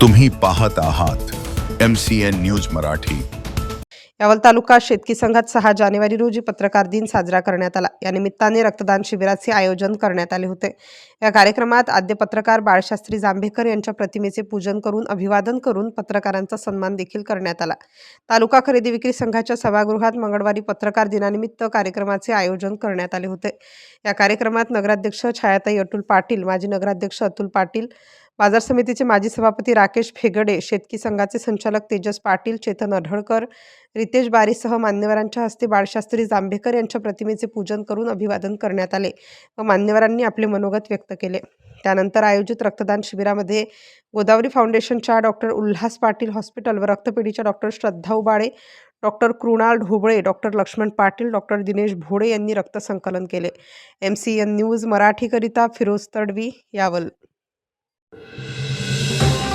तुम्ही पाहत आहात M C N news Marathi. Yawal taluka शेतकी संघात सहा जानेवारी रोजी पत्रकार दिन साजरा करण्यात आला. या निमित्ताने रक्तदान शिबिराचे आयोजन करण्यात आले होते. या कार्यक्रमात आद्य पत्रकार बाळशास्त्री जांभेकर यांच्या प्रतिमेचे पूजन करून अभिवादन करून पत्रकारांचा सन्मान देखील करण्यात आला. तालुका खरेदी विक्री संघाच्या सभागृहात मंगळवारी पत्रकार दिनानिमित्त कार्यक्रमाचे आयोजन करण्यात आले होते. या कार्यक्रमात नगराध्यक्ष छायाताई अतुल पाटील माजी नगराध्यक्ष अतुल पाटील बाजार समितीचे माजी सभापती राकेश फेगडे शेतकी संघाचे संचालक तेजस पाटील चेतन अढळकर रितेश बारीसह मान्यवरांच्या हस्ते बाळशास्त्री जांभेकर यांच्या प्रतिमेचे पूजन करून अभिवादन करण्यात आले व मान्यवरांनी आपले मनोगत व्यक्त केले. त्यानंतर आयोजित रक्तदान शिबिरामध्ये गोदावरी फाउंडेशनच्या डॉक्टर उल्हास पाटील हॉस्पिटल व रक्तपेढीच्या doctor Shraddha Ubale doctor Krunal Dhoble doctor Laxman Patil doctor Dinesh Bhode यांनी रक्तसंकलन केले. एम सी एन न्यूज मराठीकरिता फिरोज तडवी यावल you